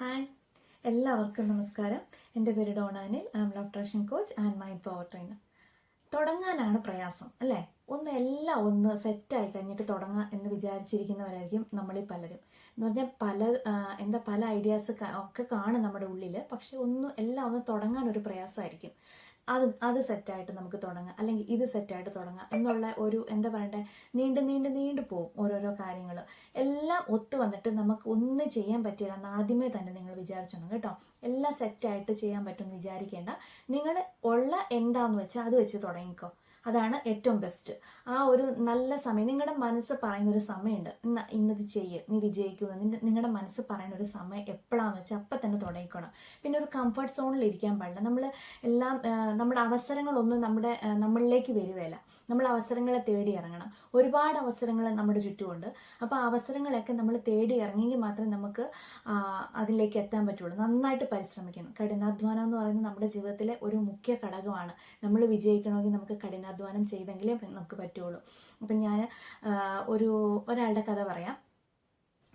Hi. എല്ലാവർക്കും നമസ്കാരം. എന്റെ പേര് ഡോണാനിൽ I am law of attraction coach and mind power trainer. തുടങ്ങാനാണ് പ്രയാസം അല്ലേ? ഒന്ന് എല്ലാം ഒന്ന് സെറ്റായി കഴിഞ്ഞിട്ട് തുടങ്ങാം എന്ന് വിചാരിച്ചിരിക്കുന്നവരായിരിക്കും നമ്മളിൽ പലരും. എന്ന് പറഞ്ഞാൽ പല എന്താ പല ഐഡിയാസ് ഒക്കെ കാണും നമ്മുടെ ഉള്ളിൽ പക്ഷെ ഒന്ന് എല്ലാം ഒന്ന് തുടങ്ങാൻ ഒരു പ്രയാസമായിരിക്കും. അത് അത് സെറ്റായിട്ട് നമുക്ക് തുടങ്ങാം. അല്ലെങ്കിൽ ഇത് സെറ്റായിട്ട് തുടങ്ങാം എന്നുള്ള ഒരു എന്താ പറയണ്ടേ നീണ്ട് നീണ്ട് നീണ്ടു പോകും ഓരോരോ കാര്യങ്ങൾ. എല്ലാം ഒത്തു വന്നിട്ട് നമുക്ക് ഒന്നും ചെയ്യാൻ പറ്റില്ല എന്ന് ആദ്യമേ തന്നെ നിങ്ങൾ വിചാരിച്ചോണം കേട്ടോ. എല്ലാം സെറ്റായിട്ട് ചെയ്യാൻ പറ്റുമെന്ന് വിചാരിക്കേണ്ട. നിങ്ങൾ ഉള്ള എന്താന്ന് വെച്ചാൽ അത് വെച്ച് തുടങ്ങിക്കോ. അതാണ് ഏറ്റവും ബെസ്റ്റ് ആ ഒരു നല്ല സമയം നിങ്ങളുടെ മനസ്സ് പറയുന്ന ഒരു സമയമുണ്ട്. ഇന്ന ഇന്നത് ചെയ്യ് നീ വിജയിക്കുക നിങ്ങളുടെ മനസ്സ് പറയുന്ന ഒരു സമയം എപ്പോഴാന്ന് വെച്ചാൽ അപ്പം തന്നെ തുടങ്ങിക്കണം. പിന്നെ ഒരു കംഫർട്ട് സോണിൽ ഇരിക്കാൻ പാടില്ല. നമ്മൾ എല്ലാം നമ്മുടെ അവസരങ്ങളൊന്നും നമ്മുടെ നമ്മളിലേക്ക് വരുവേല. നമ്മൾ അവസരങ്ങളെ തേടി ഇറങ്ങണം ഒരുപാട് അവസരങ്ങൾ നമ്മുടെ ചുറ്റുമുണ്ട്. അപ്പോൾ അവസരങ്ങളൊക്കെ നമ്മൾ തേടി ഇറങ്ങിയെങ്കിൽ മാത്രമേ നമുക്ക് അതിലേക്ക് എത്താൻ പറ്റുള്ളൂ. നന്നായിട്ട് പരിശ്രമിക്കണം. കഠിനാധ്വാനം എന്ന് പറയുന്നത് നമ്മുടെ ജീവിതത്തിലെ ഒരു മുഖ്യ ഘടകമാണ്. നമ്മൾ വിജയിക്കണമെങ്കിൽ നമുക്ക് കഠിനാധ്വാനം ചെയ്തെങ്കിലേ നമുക്ക് പറ്റുള്ളൂ. അപ്പം ഞാൻ ഒരു ഒരാളുടെ കഥ പറയാം.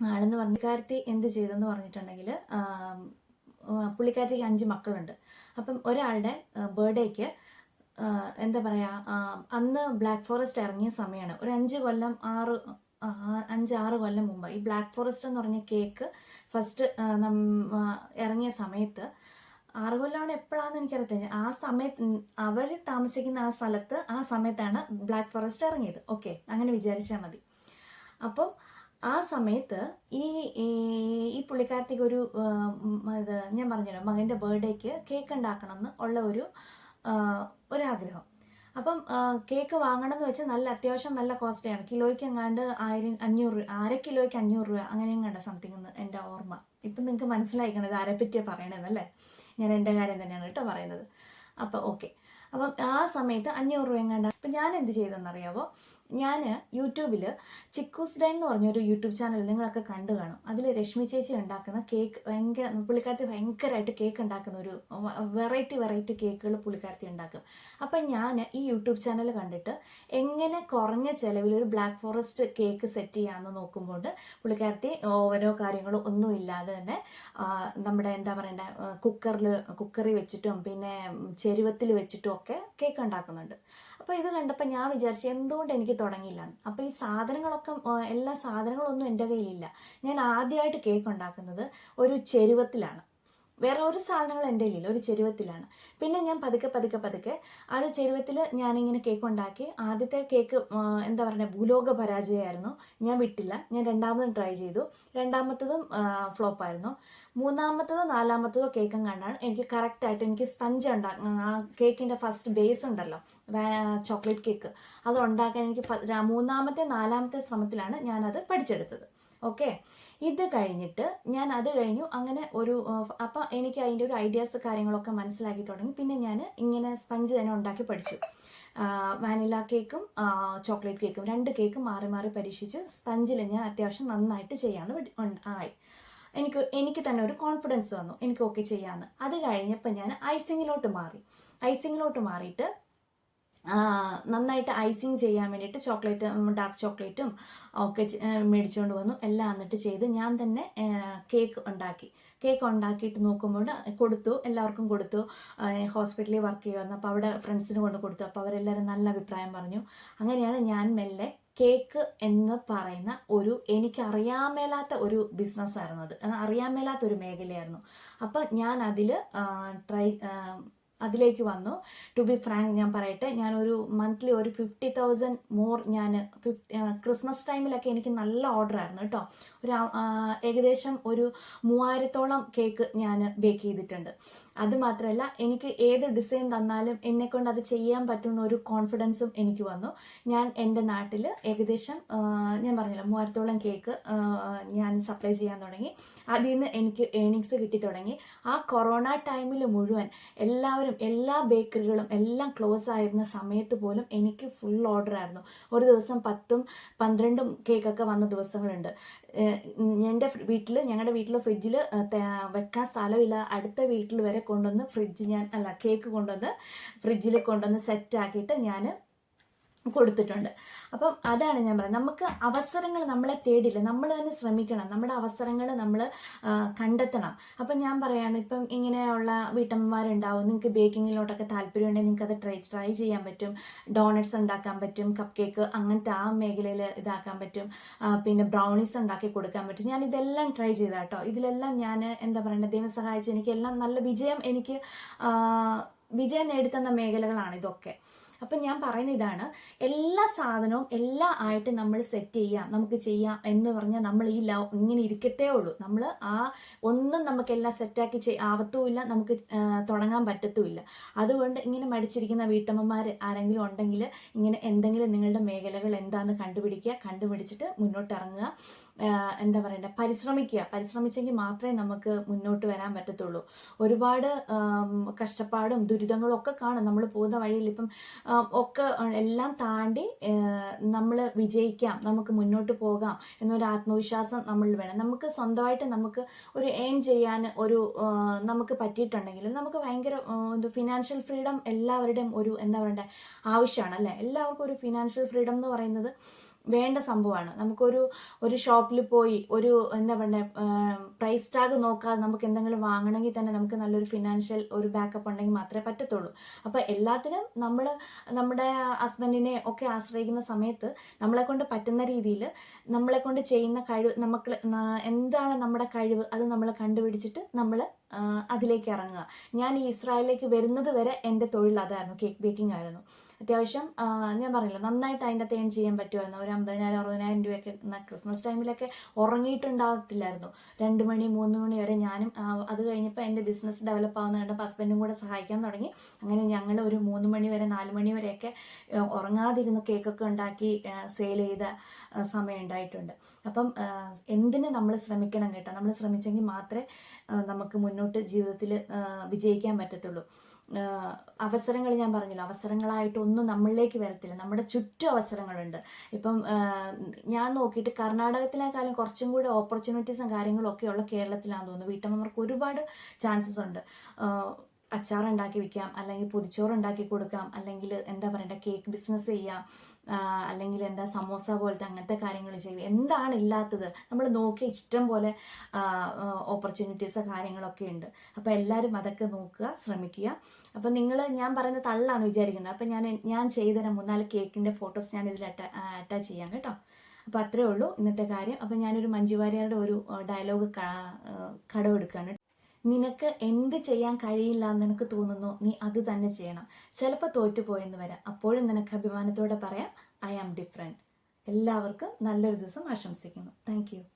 ആളെന്ന് പറഞ്ഞ കാര്യത്തിൽ എന്ത് ചെയ്തെന്ന് പറഞ്ഞിട്ടുണ്ടെങ്കിൽ പുള്ളിക്കാരത്തിക്ക് അഞ്ച് മക്കളുണ്ട്. അപ്പം ഒരാളുടെ ബർത്ത്ഡേക്ക് എന്താ പറയുക അന്ന് ബ്ലാക്ക് ഫോറസ്റ്റ് ഇറങ്ങിയ സമയമാണ് ഒരു അഞ്ച് കൊല്ലം ആറ് അഞ്ച് ആറ് കൊല്ലം മുമ്പ്. ഈ ബ്ലാക്ക് ഫോറസ്റ്റ് എന്ന് പറഞ്ഞ കേക്ക് ഫസ്റ്റ് ഇറങ്ങിയ സമയത്ത് ആറ് കൊല്ലമാണ് എപ്പോഴാണെന്ന് എനിക്കറിയത്തില്ല. ആ സമയത്ത് അവർ താമസിക്കുന്ന ആ സ്ഥലത്ത് ആ സമയത്താണ് ബ്ലാക്ക് ഫോറസ്റ്റ് ഇറങ്ങിയത്. ഓക്കെ അങ്ങനെ വിചാരിച്ചാൽ മതി. അപ്പം ആ സമയത്ത് ഈ ഈ- പുള്ളിക്കാരത്തേക്ക് ഒരു ഇത് ഞാൻ പറഞ്ഞല്ലോ മകന്റെ ബർത്ത്ഡേക്ക് കേക്ക് ഉണ്ടാക്കണം എന്ന് ഉള്ള ഒരു ഒരാഗ്രഹം. അപ്പം കേക്ക് വാങ്ങണം എന്ന് വെച്ചാൽ നല്ല അത്യാവശ്യം നല്ല കോസ്റ്റ്ലിയാണ്. കിലോയ്ക്ക് എങ്ങാണ്ട് ആയിരം അഞ്ഞൂറ് അര കിലോയ്ക്ക് അഞ്ഞൂറ് രൂപ അങ്ങനെ എങ്ങാണ്ട് സംതിങ് എന്ന് എന്റെ ഓർമ്മ. ഇപ്പം നിങ്ങൾക്ക് മനസ്സിലായിക്കണം ഇത് ആരെപ്പറ്റിയാണ് പറയണതെന്നല്ലേ? ഞാൻ എന്റെ കാര്യം തന്നെയാണ് കേട്ടോ പറയുന്നത്. അപ്പോൾ ഓക്കെ അപ്പം ആ സമയത്ത് അഞ്ഞൂറ് രൂപ എങ്ങാണ്ട് അപ്പം ഞാൻ എന്ത് ചെയ്തെന്നറിയാവോ? ഞാൻ യൂട്യൂബിൽ ചിക്കൂസ് ഡൈൻ എന്ന് പറഞ്ഞൊരു യൂട്യൂബ് ചാനൽ നിങ്ങളൊക്കെ കണ്ടു കാണും. അതിൽ രശ്മി ചേച്ചി ഉണ്ടാക്കുന്ന കേക്ക് ഭയങ്കര പുള്ളിക്കാരത്തി ഭയങ്കരമായിട്ട് കേക്ക് ഉണ്ടാക്കുന്ന ഒരു വെറൈറ്റി വെറൈറ്റി കേക്കുകൾ പുള്ളിക്കാരത്തി ഉണ്ടാക്കും. അപ്പം ഞാൻ ഈ യൂട്യൂബ് ചാനൽ കണ്ടിട്ട് എങ്ങനെ കുറഞ്ഞ ചിലവിൽ ഒരു ബ്ലാക്ക് ഫോറസ്റ്റ് കേക്ക് സെറ്റ് ചെയ്യാമെന്ന് നോക്കുമ്പോൾ പുള്ളിക്കാരത്തി ഓരോ കാര്യങ്ങളും ഒന്നും ഇല്ലാതെ തന്നെ നമ്മുടെ എന്താ പറയണ്ടേ കുക്കറിൽ കുക്കറി വെച്ചിട്ടും പിന്നെ ചെരുവത്തിൽ വെച്ചിട്ടും ഒക്കെ കേക്ക് ഉണ്ടാക്കുന്നുണ്ട്. അപ്പോൾ ഇത് കണ്ടപ്പോൾ ഞാൻ വിചാരിച്ചു എന്തുകൊണ്ട് എനിക്ക് തുടങ്ങിയില്ല അപ്പോൾ ഈ സാധനങ്ങളൊക്കെ എല്ലാ സാധനങ്ങളൊന്നും എന്റെ കയ്യിലില്ല. ഞാൻ ആദ്യമായിട്ട് കേക്ക് ഉണ്ടാക്കുന്നത് ഒരു ചെരുവത്തിലാണ്. വേറെ ഒരു സാധനങ്ങൾ എന്റെ കയ്യിലില്ല ഒരു ചെരുവത്തിലാണ്. പിന്നെ ഞാൻ പതുക്കെ പതുക്കെ പതുക്കെ അത് ചെരുവത്തിൽ ഞാനിങ്ങനെ കേക്ക് ഉണ്ടാക്കി. ആദ്യത്തെ കേക്ക് എന്താ പറയുക ഭൂലോക പരാജയമായിരുന്നു. ഞാൻ വിട്ടില്ല. ഞാൻ രണ്ടാമതും ട്രൈ ചെയ്തു. രണ്ടാമത്തതും ഫ്ലോപ്പായിരുന്നു മൂന്നാമത്തതോ നാലാമത്തതോ കേക്കും കണ്ടാണ്. എനിക്ക് കറക്റ്റായിട്ട് എനിക്ക് സ്പഞ്ച് ഉണ്ടാക്കാൻ കേക്കിന്റെ ഫസ്റ്റ് ബേസ് ഉണ്ടല്ലോ ചോക്ലേറ്റ് കേക്ക് അത് ഉണ്ടാക്കാൻ എനിക്ക് മൂന്നാമത്തെ നാലാമത്തെ ശ്രമത്തിലാണ് ഞാനത് പഠിച്ചെടുത്തത്. ഓക്കെ ഇത് കഴിഞ്ഞിട്ട് ഞാൻ അത് കഴിഞ്ഞു. അങ്ങനെ ഒരു അപ്പം എനിക്ക് അതിന്റെ ഒരു ഐഡിയാസ് കാര്യങ്ങളൊക്കെ മനസ്സിലാക്കി തുടങ്ങി. പിന്നെ ഞാൻ ഇങ്ങനെ സ്പഞ്ച് തന്നെ ഉണ്ടാക്കി പഠിച്ചു. വാനില കേക്കും ചോക്ലേറ്റ് കേക്കും രണ്ട് കേക്കും മാറി മാറി പരീക്ഷിച്ച് സ്പഞ്ചിൽ ഞാൻ അത്യാവശ്യം നന്നായിട്ട് പഠി- ആയി. എനിക്ക് എനിക്ക് തന്നെ ഒരു കോൺഫിഡൻസ് വന്നു. എനിക്ക് ഓക്കെ ചെയ്യാമെന്ന് അത് കഴിഞ്ഞപ്പോൾ ഞാൻ ഐസിങ്ങിലോട്ട് മാറി. ഐസിങ്ങിലോട്ട് മാറിയിട്ട് നന്നായിട്ട് ഐസിങ് ചെയ്യാൻ വേണ്ടിയിട്ട് ചോക്ലേറ്റ് ഡാർക്ക് ചോക്ലേറ്റും ഒക്കെ മേടിച്ചുകൊണ്ട് വന്നു. എല്ലാം എന്നിട്ട് ചെയ്ത് ഞാൻ തന്നെ കേക്ക് ഉണ്ടാക്കി. കേക്ക് ഉണ്ടാക്കിയിട്ട് നോക്കുമ്പോൾ കൊടുത്തു. എല്ലാവർക്കും കൊടുത്തു. ഹോസ്പിറ്റലിൽ വർക്ക് ചെയ്യുമായിരുന്നു അപ്പോൾ അവിടെ ഫ്രണ്ട്സിന് കൊണ്ട് കൊടുത്തു. അപ്പോൾ അവരെല്ലാവരും നല്ല അഭിപ്രായം പറഞ്ഞു. അങ്ങനെയാണ് ഞാൻ മെല്ലെ കേക്ക് എന്ന് പറയുന്ന ഒരു എനിക്ക് അറിയാൻ മേലാത്ത ഒരു ബിസിനസ്സായിരുന്നു അത്. അറിയാൻ മേലാത്ത ഒരു മേഖലയായിരുന്നു. അപ്പം ഞാൻ അതിൽ ട്രൈ അതിലേക്ക് വന്നു. ടു ബി ഫ്രാങ്ക് ഞാൻ പറയട്ടെ ഒരു മന്ത്ലി ഒരു ഫിഫ്റ്റി തൗസൻഡ് മോർ ഞാൻ ഫിഫ്റ്റി ക്രിസ്മസ് ടൈമിലൊക്കെ എനിക്ക് നല്ല ഓർഡർ ആയിരുന്നു കേട്ടോ. ഒരു ഏകദേശം ഒരു മൂവായിരത്തോളം കേക്ക് ഞാൻ ബേക്ക് ചെയ്തിട്ടുണ്ട്. അത് മാത്രമല്ല എനിക്ക് ഏത് ഡിസൈൻ തന്നാലും എന്നെ കൊണ്ട് അത് ചെയ്യാൻ പറ്റുന്ന ഒരു കോൺഫിഡൻസും എനിക്ക് വന്നു. ഞാൻ എന്റെ നാട്ടിൽ ഏകദേശം ഞാൻ പറഞ്ഞില്ല മൂവായിരത്തോളം കേക്ക് ഞാൻ സപ്ലൈ ചെയ്യാൻ തുടങ്ങി. അതിൽ നിന്ന് എനിക്ക് ഏണിങ്സ് കിട്ടി തുടങ്ങി. ആ കൊറോണ ടൈമിൽ മുഴുവൻ എല്ലാവരും എല്ലാ ബേക്കറികളും എല്ലാം ക്ലോസ് ആയിരുന്ന സമയത്ത് പോലും എനിക്ക് ഫുൾ ഓർഡർ ആയിരുന്നു. ഒരു ദിവസം പത്തും പന്ത്രണ്ടും കേക്കൊക്കെ വന്ന ദിവസങ്ങളുണ്ട്. എന്റെ വീട്ടിൽ ഞങ്ങളുടെ വീട്ടിലെ ഫ്രിഡ്ജിൽ വെക്കാൻ സ്ഥലമില്ല. അടുത്ത വീട്ടിൽ വരെ കൊണ്ടുവന്ന് ഫ്രിഡ്ജ് ഞാൻ അല്ല കേക്ക് കൊണ്ടുവന്ന് ഫ്രിഡ്ജിൽ കൊണ്ടുവന്ന് സെറ്റ് ആക്കിയിട്ട് ഞാൻ കൊടുത്തിട്ടുണ്ട്. അപ്പം അതാണ് ഞാൻ പറയുന്നത്. നമുക്ക് അവസരങ്ങൾ നമ്മളെ തേടില്ല. നമ്മൾ തന്നെ ശ്രമിക്കണം. നമ്മുടെ അവസരങ്ങൾ നമ്മൾ കണ്ടെത്തണം. അപ്പം ഞാൻ പറയാണ് ഇപ്പം ഇങ്ങനെയുള്ള വീട്ടമ്മമാരുണ്ടാവും. നിങ്ങൾക്ക് ബേക്കിങ്ങിലോട്ടൊക്കെ താല്പര്യമുണ്ടെങ്കിൽ നിങ്ങൾക്ക് അത് ട്രൈ ട്രൈ ചെയ്യാൻ പറ്റും. ഡോണറ്റ്സ് ഉണ്ടാക്കാൻ പറ്റും. കപ്പ് കേക്ക് അങ്ങനത്തെ ആ മേഖലയിൽ ഇതാക്കാൻ പറ്റും. പിന്നെ ബ്രൗണീസ് ഉണ്ടാക്കി കൊടുക്കാൻ പറ്റും. ഞാൻ ഇതെല്ലാം ട്രൈ ചെയ്ത കേട്ടോ. ഇതിലെല്ലാം ഞാൻ എന്താ പറയുക ദൈവം സഹായിച്ച് എനിക്കെല്ലാം നല്ല വിജയം എനിക്ക് വിജയം നേടിത്തന്ന മേഖലകളാണ് ഇതൊക്കെ. അപ്പം ഞാൻ പറയുന്ന ഇതാണ് എല്ലാ സാധനവും എല്ലാ ആയിട്ട് നമ്മൾ സെറ്റ് ചെയ്യാം നമുക്ക് ചെയ്യാം എന്ന് പറഞ്ഞാൽ നമ്മൾ ഈ ലവ് ഇങ്ങനെ ഇരിക്കത്തേ ഉള്ളൂ. നമ്മൾ ആ ഒന്നും നമുക്കെല്ലാം സെറ്റാക്കി ചെയ് ആവത്തുമില്ല നമുക്ക് തുടങ്ങാൻ പറ്റത്തുമില്ല. അതുകൊണ്ട് ഇങ്ങനെ മടിച്ചിരിക്കുന്ന വീട്ടമ്മമാർ ആരെങ്കിലും ഉണ്ടെങ്കിൽ ഇങ്ങനെ എന്തെങ്കിലും നിങ്ങളുടെ മേഖലകൾ എന്താണെന്ന് കണ്ടുപിടിക്കുക കണ്ടുപിടിച്ചിട്ട് മുന്നോട്ട് ഇറങ്ങുക. ആ, എന്താ പറയണ്ടേ പരിശ്രമിക്കുക. പരിശ്രമിച്ചെങ്കിൽ മാത്രമേ നമുക്ക് മുന്നോട്ട് വരാൻ പറ്റത്തുള്ളൂ. ഒരുപാട് കഷ്ടപ്പാടും ദുരിതങ്ങളും ഒക്കെ കാണും. നമ്മൾ പോകുന്ന വഴിയിൽ ഇപ്പം ഒക്കെ എല്ലാം താണ്ടി നമ്മൾ വിജയിക്കാം. നമുക്ക് മുന്നോട്ട് പോകാം എന്നൊരു ആത്മവിശ്വാസം നമ്മളിൽ വേണം. നമുക്ക് സ്വന്തമായിട്ട് നമുക്ക് ഒരു ഏൺ ചെയ്യാൻ ഒരു നമുക്ക് പറ്റിയിട്ടുണ്ടെങ്കിൽ നമുക്ക് ഭയങ്കര ഫിനാൻഷ്യൽ ഫ്രീഡം എല്ലാവരുടെയും ഒരു എന്താ പറയണ്ടേ ആവശ്യമാണ് അല്ലേ? എല്ലാവർക്കും ഒരു ഫിനാൻഷ്യൽ ഫ്രീഡം എന്ന് പറയുന്നത് വേണ്ട സംഭവമാണ്. നമുക്കൊരു ഒരു ഷോപ്പിൽ പോയി ഒരു എന്താ പറയുക പ്രൈസ് ടാഗ് നോക്കാതെ നമുക്ക് എന്തെങ്കിലും വാങ്ങണമെങ്കിൽ തന്നെ നമുക്ക് നല്ലൊരു ഫിനാൻഷ്യൽ ഒരു ബാക്കപ്പ് ഉണ്ടെങ്കിൽ മാത്രമേ പറ്റത്തുള്ളൂ. അപ്പോൾ എല്ലാത്തിനും നമ്മൾ നമ്മുടെ ഹസ്ബൻഡിനെ ഒക്കെ ആശ്രയിക്കുന്ന സമയത്ത് നമ്മളെ കൊണ്ട് പറ്റുന്ന രീതിയിൽ നമ്മളെ കൊണ്ട് ചെയ്യുന്ന കഴിവ് നമുക്ക് എന്താണ് നമ്മുടെ കഴിവ് അത് നമ്മൾ കണ്ടുപിടിച്ചിട്ട് നമ്മൾ അതിലേക്ക് ഇറങ്ങുക. ഞാൻ ഈ ഇസ്രായേലിലേക്ക് വരുന്നത് വരെ എന്റെ തൊഴിൽ അതായിരുന്നു കേക്ക് ബേക്കിംഗ് ആയിരുന്നു. അത്യാവശ്യം ഞാൻ പറയില്ല നന്നായിട്ട് അതിന്റെ അകത്ത് ചെയ്യാൻ പറ്റുമായിരുന്നു. ഒരു അമ്പതിനായിരം അറുപതിനായിരം രൂപയൊക്കെ ക്രിസ്മസ് ടൈമിലൊക്കെ ഉറങ്ങിയിട്ടുണ്ടാകത്തില്ലായിരുന്നു. രണ്ട് മണി മൂന്ന് മണി വരെ ഞാനും അത് കഴിഞ്ഞപ്പോൾ എന്റെ ബിസിനസ് ഡെവലപ്പ് ആവുന്നതുകൊണ്ട് ഹസ്ബൻഡും കൂടെ സഹായിക്കാൻ തുടങ്ങി. അങ്ങനെ ഞങ്ങൾ ഒരു മൂന്ന് മണി വരെ നാല് മണി വരെയൊക്കെ ഉറങ്ങാതിരുന്ന് കേക്കൊക്കെ ഉണ്ടാക്കി സെയിൽ ചെയ്ത സമയം ഉണ്ടായിട്ടുണ്ട്. അപ്പം എന്തിന് നമ്മൾ ശ്രമിക്കണം കേട്ടോ? നമ്മൾ ശ്രമിച്ചെങ്കിൽ മാത്രമേ നമുക്ക് മുന്നോട്ട് ജീവിതത്തിൽ വിജയിക്കാൻ പറ്റത്തുള്ളൂ. അവസരങ്ങൾ ഞാൻ പറഞ്ഞല്ലോ അവസരങ്ങളായിട്ടൊന്നും നമ്മളിലേക്ക് വരത്തില്ല. നമ്മുടെ ചുറ്റും അവസരങ്ങളുണ്ട്. ഇപ്പം ഞാൻ നോക്കിയിട്ട് കർണാടകത്തിനേക്കാളും കുറച്ചും കൂടി ഓപ്പർച്യൂണിറ്റീസും കാര്യങ്ങളും ഒക്കെ ഉള്ള കേരളത്തിലാണെന്ന് തോന്നുന്നു. വീട്ടമ്മമാർക്ക് ഒരുപാട് ചാൻസസ് ഉണ്ട്. അച്ചാർ ഉണ്ടാക്കി വിൽക്കാം അല്ലെങ്കിൽ പൊതിച്ചോറ് ഉണ്ടാക്കി കൊടുക്കാം അല്ലെങ്കിൽ എന്താ പറയണ്ടേ കേക്ക് ബിസിനസ് ചെയ്യാം. അല്ലെങ്കിൽ എന്താ സമോസ പോലത്തെ അങ്ങനത്തെ കാര്യങ്ങൾ ചെയ്യും. എന്താണ് ഇല്ലാത്തത്? നമ്മൾ നോക്കിയ ഇഷ്ടം പോലെ ഓപ്പർച്യൂണിറ്റീസ് കാര്യങ്ങളൊക്കെ ഉണ്ട്. അപ്പോൾ എല്ലാവരും അതൊക്കെ നോക്കുക ശ്രമിക്കുക. അപ്പോൾ നിങ്ങൾ ഞാൻ പറയുന്ന തള്ളാണ് വിചാരിക്കുന്നത്. അപ്പോൾ ഞാൻ ഞാൻ ചെയ്തുതരാം മൂന്നാൽ കേക്കിന്റെ ഫോട്ടോസ് ഞാൻ ഇതിൽ അറ്റാച്ച് ചെയ്യാം കേട്ടോ. അപ്പോൾ അത്രേ ഉള്ളൂ ഇന്നത്തെ കാര്യം. അപ്പോൾ ഞാനൊരു മഞ്ജു വാര്യരുടെ ഒരു ഡയലോഗ് കടമെടുക്കുകയാണ്. നിനക്ക് എന്ത് ചെയ്യാൻ കഴിയില്ല എന്ന് നിനക്ക് തോന്നുന്നു നീ അത് തന്നെ ചെയ്യണം. ചിലപ്പോൾ തോറ്റുപോയെന്ന് വരാം. അപ്പോഴും നിനക്ക് അഭിമാനത്തോടെ പറയാം ഐ ആം ഡിഫറെന്റ് എല്ലാവർക്കും നല്ലൊരു ദിവസം ആശംസിക്കുന്നു. താങ്ക്